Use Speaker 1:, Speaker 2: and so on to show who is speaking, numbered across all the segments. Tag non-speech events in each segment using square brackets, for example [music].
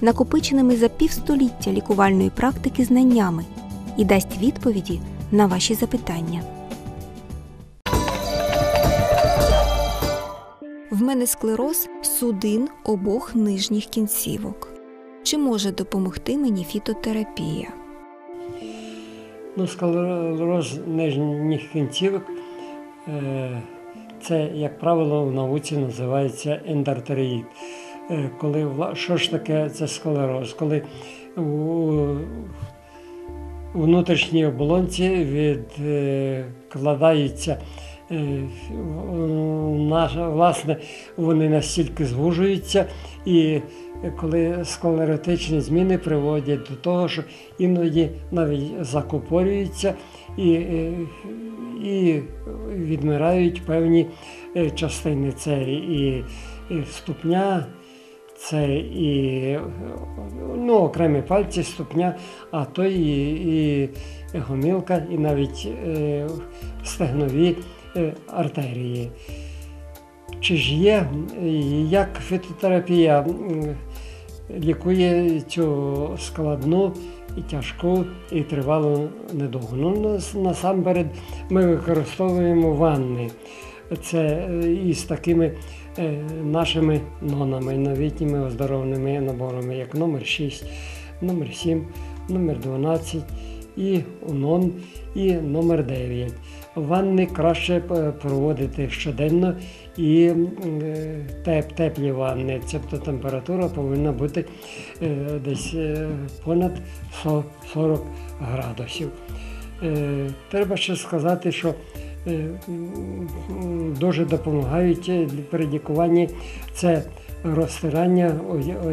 Speaker 1: накопиченими за півстоліття лікувальної практики знаннями і дасть відповіді на ваші запитання. В мене склероз судин обох нижніх кінцівок. Чи може допомогти мені фітотерапія?
Speaker 2: Ну, склероз нижніх кінцівок е, це, як правило, в науці називається ендартеріїд. Е, Коли що ж таке це склероз? Коли у внутрішній оболонці відкладаються е, наша- власне, вони настільки звужуються, і коли склеротичні зміни приводять до того, що іноді навіть закупорюються і, е, і відмирають певні е, частини. Це і, і ступня, це і ну, окремі пальці, ступня, а то і, і гомілка, і навіть е, стегнові е, артерії. Чи ж є, е, як фітотерапія лікує цю складну і тяжку і тривалу недугу? Ну, насамперед ми використовуємо ванни. Це е, із такими нашими нонами, новітніми оздоровними наборами, як номер 6, номер 7, номер 12 і унон, і номер 9. Ванни краще е, проводити щоденно і е, теп, теплі ванни, тобто температура повинна бути е, десь е, понад 40 градусів. Е, Треба ще сказати, що е, дуже допомагають е, при лікуванні це розтирання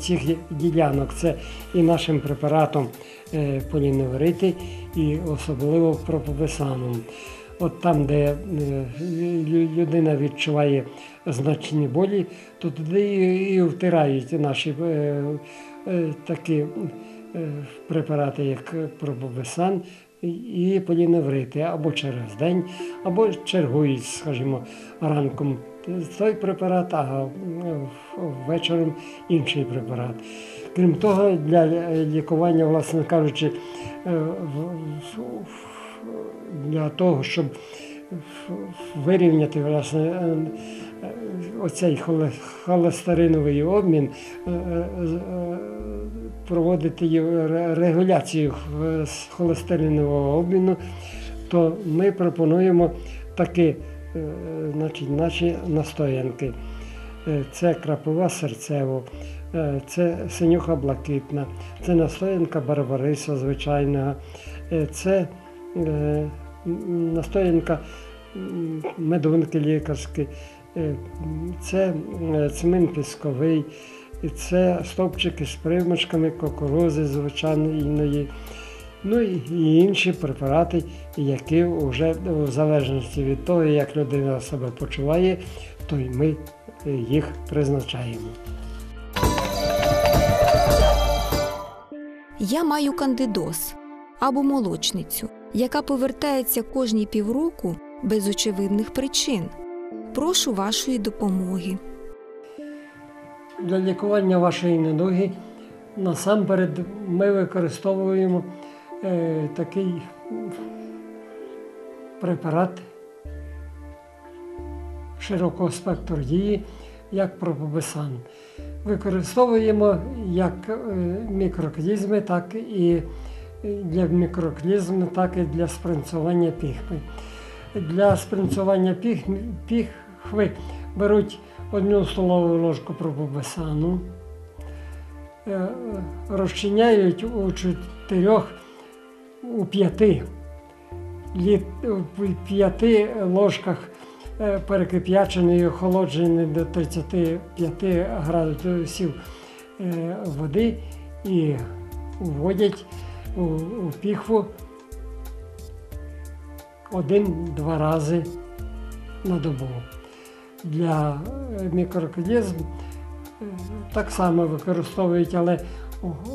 Speaker 2: цих ділянок. Це і нашим препаратом е, поліневрити, і особливо пропописаном. От там, де е, людина відчуває значні болі, то туди і, втирають наші е, е, такі е, препарати, як пропописан і поліневрити або через день, або чергують, скажімо, ранком той препарат, а вечором інший препарат. Крім того, для лікування, власне кажучи, е, для того, щоб вирівняти власне, е, е, оцей холестериновий обмін, проводити регуляцію х- з холестеринового обміну, то ми пропонуємо такі е, значить, наші настоянки. Е, Це крапива серцево, е, це синюха блакитна, це настоянка барбариса звичайного, е, це е, настоянка м, медунки лікарські, е, це е, цемент пісковий, і це стовпчики з примочками кукурузи звичайної. Ну і інші препарати, які вже в залежності від того, як людина себе почуває, то й ми їх призначаємо.
Speaker 1: Я маю кандидоз або молочницю, яка повертається кожні півроку без очевидних причин. Прошу вашої допомоги.
Speaker 2: Для лікування вашої недуги насамперед ми використовуємо е, такий препарат широкого спектру дії, як пропобесан. Використовуємо як е, мікроклізми, так і для мікроклізм, так і для спринцування піхви. Для спринцування піх, піхви беруть одну столову ложку пропобесану, е, розчиняють у чотирьох, у п'яти, літ- у п'яти ложках е, перекип'яченої, охолодженої до 35 градусів е, води і вводять у, у піхву один-два рази на добу. Для е, мікроорганізм е, так само використовують, але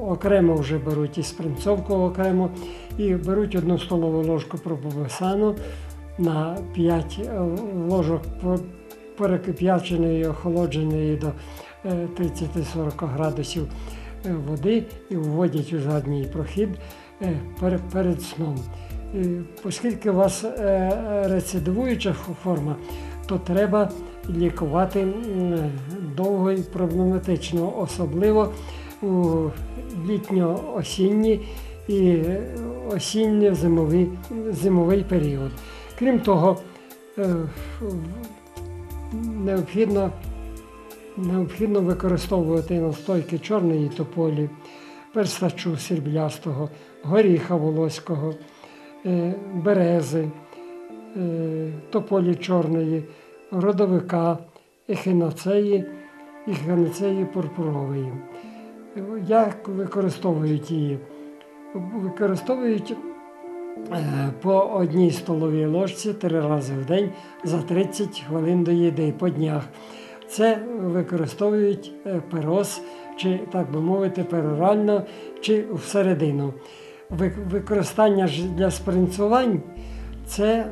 Speaker 2: окремо вже беруть і спринцовку окремо, і беруть одну столову ложку пропобесану на 5 ложок перекип'яченої, охолодженої до е, 30-40 градусів е, води і вводять у задній прохід е, перед сном. Оскільки у вас е, рецидивуюча форма, то треба лікувати довго і проблематично, особливо у літньо-осінні і осінньо-зимовий зимовий період. Крім того, е, необхідно, необхідно використовувати настойки чорної тополі, перстачу сріблястого, горіха волоського, е, берези, е, тополі чорної, родовика, ехіноцеї, ехіноцеї пурпурової. Як використовують її? Використовують е, по одній столовій ложці три рази в день за 30 хвилин до їди по днях. Це використовують е, перос, чи, так би мовити, перорально, чи всередину. Використання для спринцувань це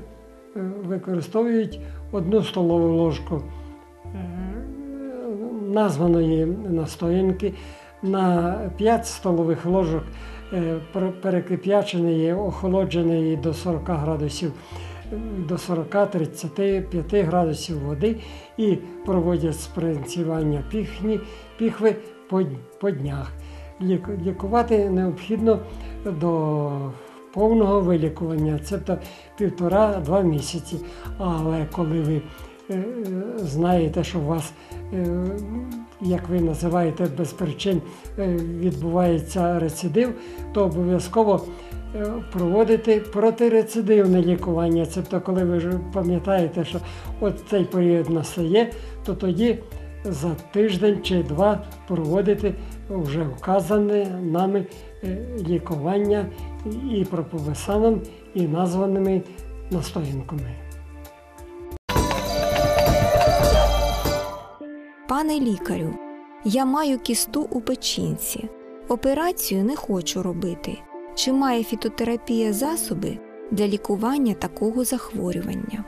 Speaker 2: використовують одну столову ложку е, названої настоянки на 5 столових ложок е, пер- перекип'яченої, охолодженої до 40 градусів, е, до 40-35 градусів води і проводять спринцювання піхні, піхви по, по днях. Лікувати необхідно до повного вилікування, тобто півтора-два місяці. Але коли ви е, е, знаєте, що у вас, е, як ви називаєте, без причин відбувається рецидив, то обов'язково проводити протирецидивне лікування. Тобто, коли ви пам'ятаєте, що от цей період настає, то тоді за тиждень чи два проводити вже вказане нами лікування і проповесаном, і названими настоянками.
Speaker 1: Пане лікарю, я маю кісту у печінці. Операцію не хочу робити. Чи має фітотерапія засоби для лікування такого захворювання?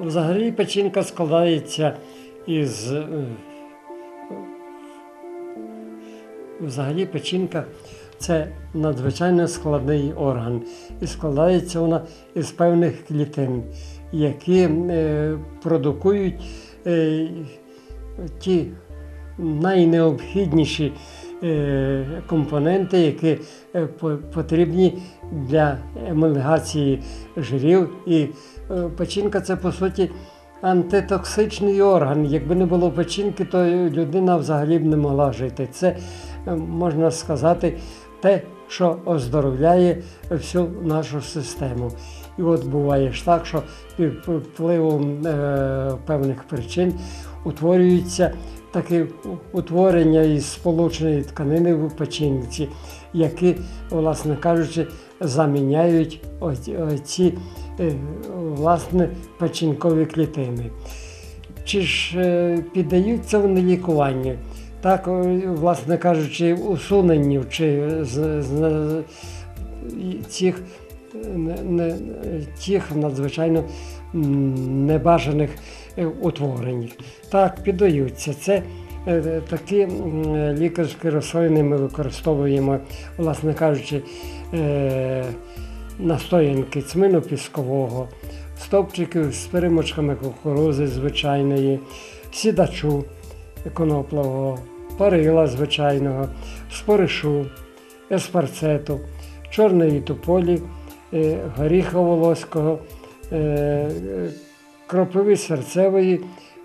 Speaker 2: Взагалі печінка складається із. е, Взагалі печінка це надзвичайно складний орган. І складається вона із певних клітин, які е, продукують е, ті найнеобхідніші е, компоненти, які по- потрібні для емульгації жирів. І печінка це по суті антитоксичний орган. Якби не було печінки, то людина взагалі б не могла жити. Це можна сказати те, що оздоровляє всю нашу систему. І от буває ж так, що під впливом е, певних причин утворюються такі утворення із сполученої тканини в печінці, які, власне кажучи, заміняють оці е, власне печінкові клітини. Чи ж е, піддаються вони лікуванню? Так, власне кажучи, усуненню чи з, з, цих, не, тих надзвичайно небажаних е, утворень. Так, піддаються. Це е, такі лікарські рослини ми використовуємо, власне кажучи, е, настоянки цмину піскового, стовпчиків з перемочками кукурузи звичайної, сідачу коноплового, парила звичайного, споришу, еспарцету, чорної тополі, е, горіха волоського, е, кропиви серцевої,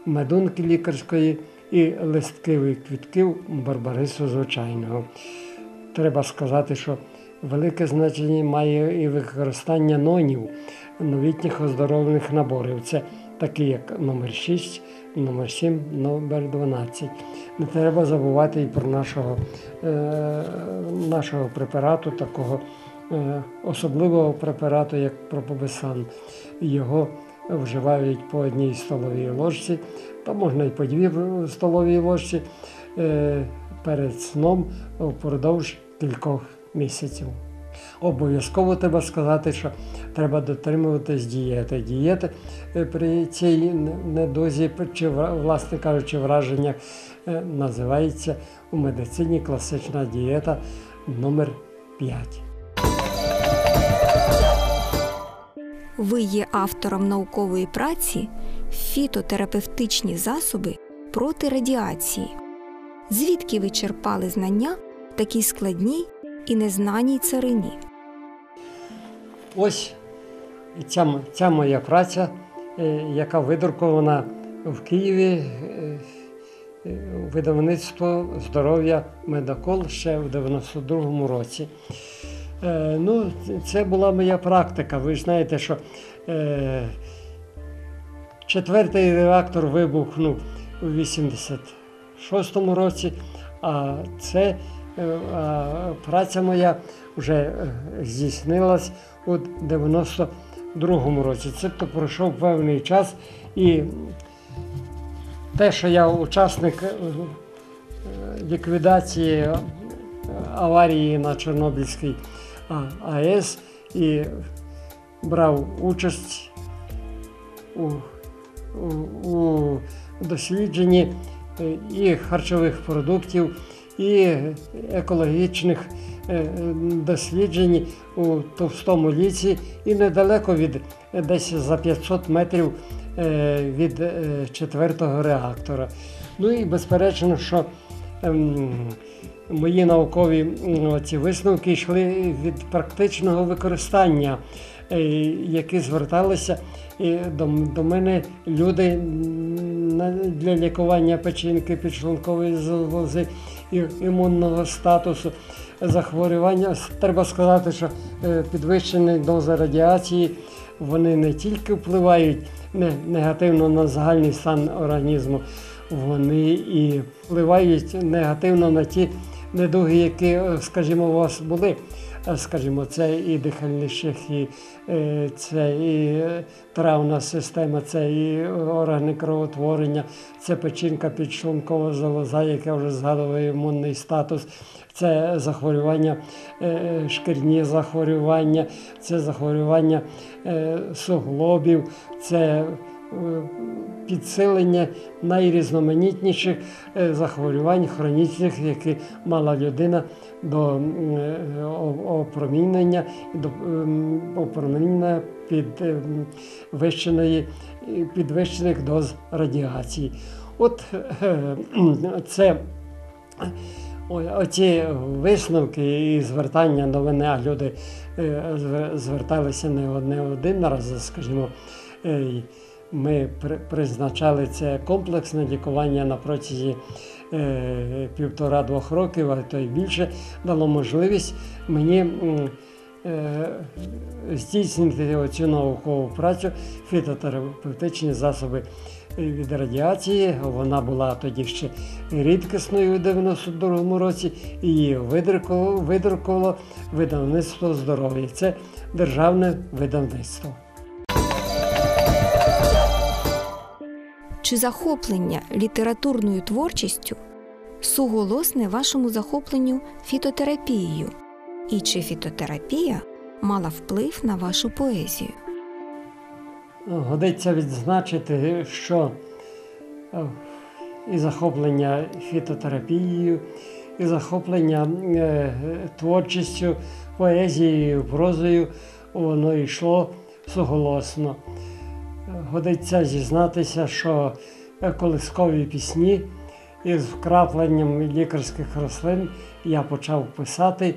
Speaker 2: медунки лікарської і листкивих квітків барбарису звичайного. Треба сказати, що велике значення має і використання нонів, новітніх оздоровлених наборів. Це такі, як номер 6, номер 7, номер 12. Не треба забувати і про нашого, е, нашого препарату, такого е, особливого препарату, як пропобесан. Його вживають по одній столовій ложці, та можна і по дві столовій ложці е, перед сном впродовж кількох місяців. Обов'язково треба сказати, що треба дотримуватись дієти. Дієти е, при цій недозі, чи власне кажучи, враженнях е, називається у медицині класична дієта номер 5.
Speaker 1: Ви є автором наукової праці Фітотерапевтичні засоби проти радіації. Звідки ви черпали знання в такій складній і незнаній царині?
Speaker 2: Ось ця, ця моя праця, е, яка видрукована в Києві, е, е, видавництво здоров'я Медокол ще в 92-му році. Ну, це- була моя практика. Ви знаєте, що четвертий реактор вибухнув у 86-му році, а це а праця моя вже здійснилась у 92-му році. Тобто пройшов певний час і те, що я учасник е, е, ліквідації е, аварії на Чорнобильській АЕС і брав участь у, у, у дослідженні і харчових продуктів, і екологічних е, досліджень у Товстому ліці, і недалеко від е, десь за 500 метрів е, від е, четвертого реактора. Ну і безперечно, що ем, мої наукові ці висновки йшли від практичного використання, е, які зверталися до, мене люди для лікування печінки, підшлункової залози, і імунного статусу, захворювання. Треба сказати, що е, підвищені дози радіації вони не тільки впливають негативно на загальний стан організму, вони і впливають негативно на ті недуги, які, е, скажімо, у вас були. Скажімо, це і дихальний шляхи, е, це і е, травна система, це і органи кровотворення, це печінка підшлункова залоза, яке вже згадував імунний статус, це захворювання, е, шкірні захворювання, це захворювання суглобів, це підсилення найрізноманітніших е, захворювань хронічних, які мала людина до е, опромінення, до ем, опромінення під ем, підвищених доз радіації. От е, [clears throat] це Оці висновки і звертання до мене, а люди е, звер- зверталися не один раз, скажімо, е, ми призначали це комплексне лікування на протязі е, півтора-двох років, а то й більше, дало можливість мені е, здійснити оцю наукову працю фітотерапевтичні засоби від радіації. Вона була тоді ще рідкісною у 92-му році. і Її видрукувало видавництво здоров'я. Це державне видавництво.
Speaker 1: Чи захоплення літературною творчістю суголосне вашому захопленню фітотерапією? І чи фітотерапія мала вплив на вашу поезію?
Speaker 2: Годиться відзначити, що е, і захоплення фітотерапією, і захоплення е, творчістю, поезією, прозою, воно йшло суголосно. Годиться зізнатися, що колискові пісні із вкрапленням лікарських рослин я почав писати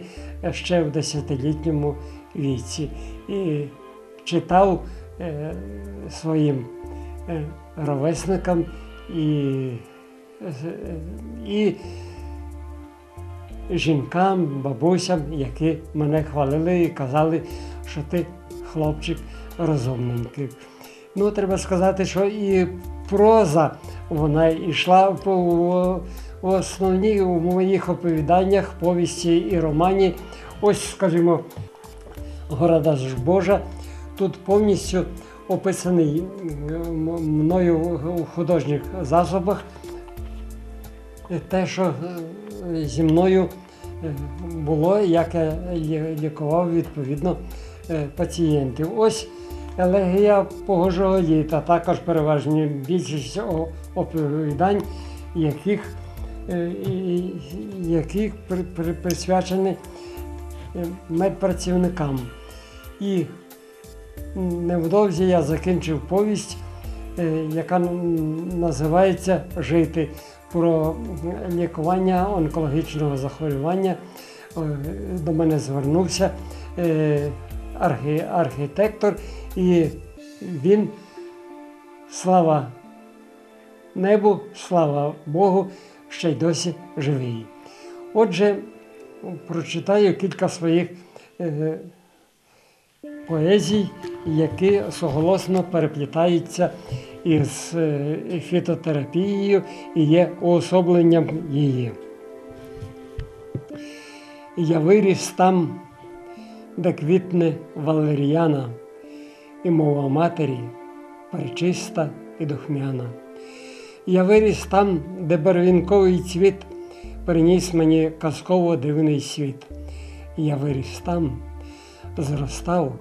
Speaker 2: ще в десятилітньому віці і читав е, своїм е, ровесникам і, е, і жінкам, бабусям, які мене хвалили і казали, що ти хлопчик розумненький. Ну, треба сказати, що і проза, вона йшла по основній у моїх оповіданнях, повісті і романі. Ось, скажімо, Города ж Божа. Тут повністю описаний мною у художніх засобах те, що е, зі мною е, було, як я лікував відповідно е, пацієнтів. Ось елегія погожого літа, також переважні більшість оповідань, яких, е, і- і- яких при- при- присвячені е, медпрацівникам. І невдовзі я закінчив повість, е, яка називається Жити про лікування онкологічного захворювання. До мене звернувся архітектор, і він, слава небу, слава Богу, ще й досі живий. Отже, прочитаю кілька своїх е, поезій, які суголосно переплітаються із е, фітотерапією і є уособленням її. Я виріс там, де квітне валеріана, і мова матері пречиста і духмяна. Я виріс там, де барвінковий цвіт приніс мені казково дивний світ. Я виріс там, зростав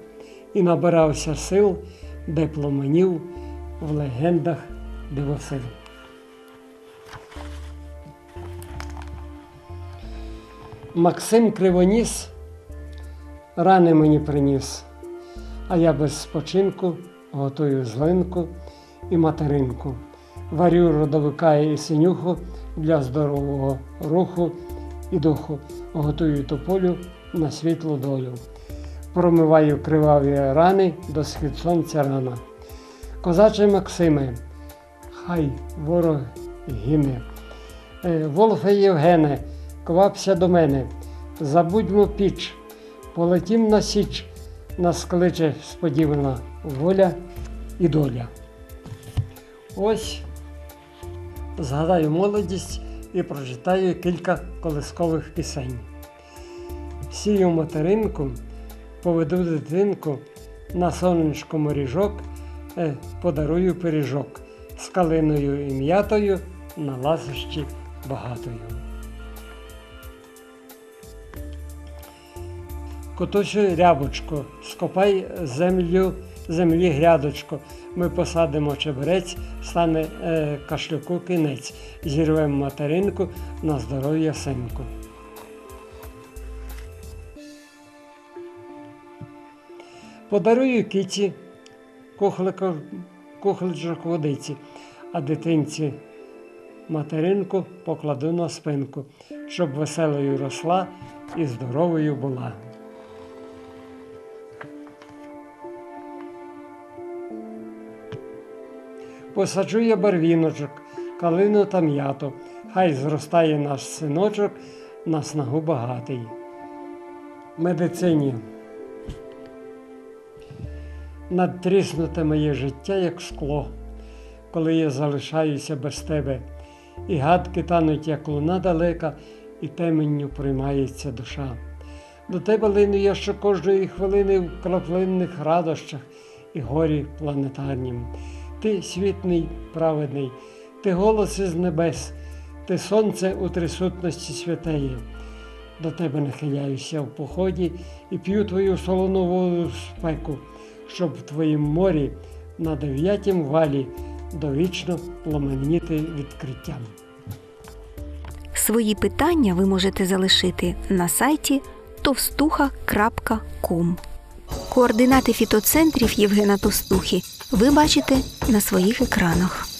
Speaker 2: і набирався сил, де пломенів в легендах дивосил. Максим Кривоніс рани мені приніс, а я без спочинку готую злинку і материнку. Варю родовика і синюху для здорового руху і духу, готую тополю на світлу долю. Промиваю криваві рани до схід сонця рана. Козаче Максиме, хай ворог гине. Е, Волфе Євгене, квапся до мене, забудьмо піч, полетім на січ, нас кличе сподівана воля і доля. Ось згадаю молодість і прочитаю кілька колискових пісень. Сію материнку, поведу дитинку на сонечко моріжок, е, подарую пиріжок з калиною і м'ятою на ласощі багатою. Котусю рябочко, скопай землю, землі грядочко. Ми посадимо чебрець, стане е, кашлюку кінець, зірвемо материнку на здоров'я синку. Подарую кіці кухличок водиці, а дитинці материнку покладу на спинку, щоб веселою росла і здоровою була. Посаджу я барвіночок, калину та м'яту, хай зростає наш синочок на снагу багатий. Медицині. Надтріснуте моє життя, як скло, коли я залишаюся без тебе, і гадки тануть, як луна далека, і теменню приймається душа. До тебе лину я що кожної хвилини в краплинних радощах і горі планетарнім. Ти світний, праведний, ти голос із небес, ти сонце у трисутності святеє. До тебе нахиляюся в поході і п'ю твою солону воду спеку, щоб в твоїм морі на дев'ятім валі довічно пламеніти відкриттям.
Speaker 1: Свої питання ви можете залишити на сайті товстуха.ком. Координати фітоцентрів Євгена Тостухи ви бачите на своїх екранах.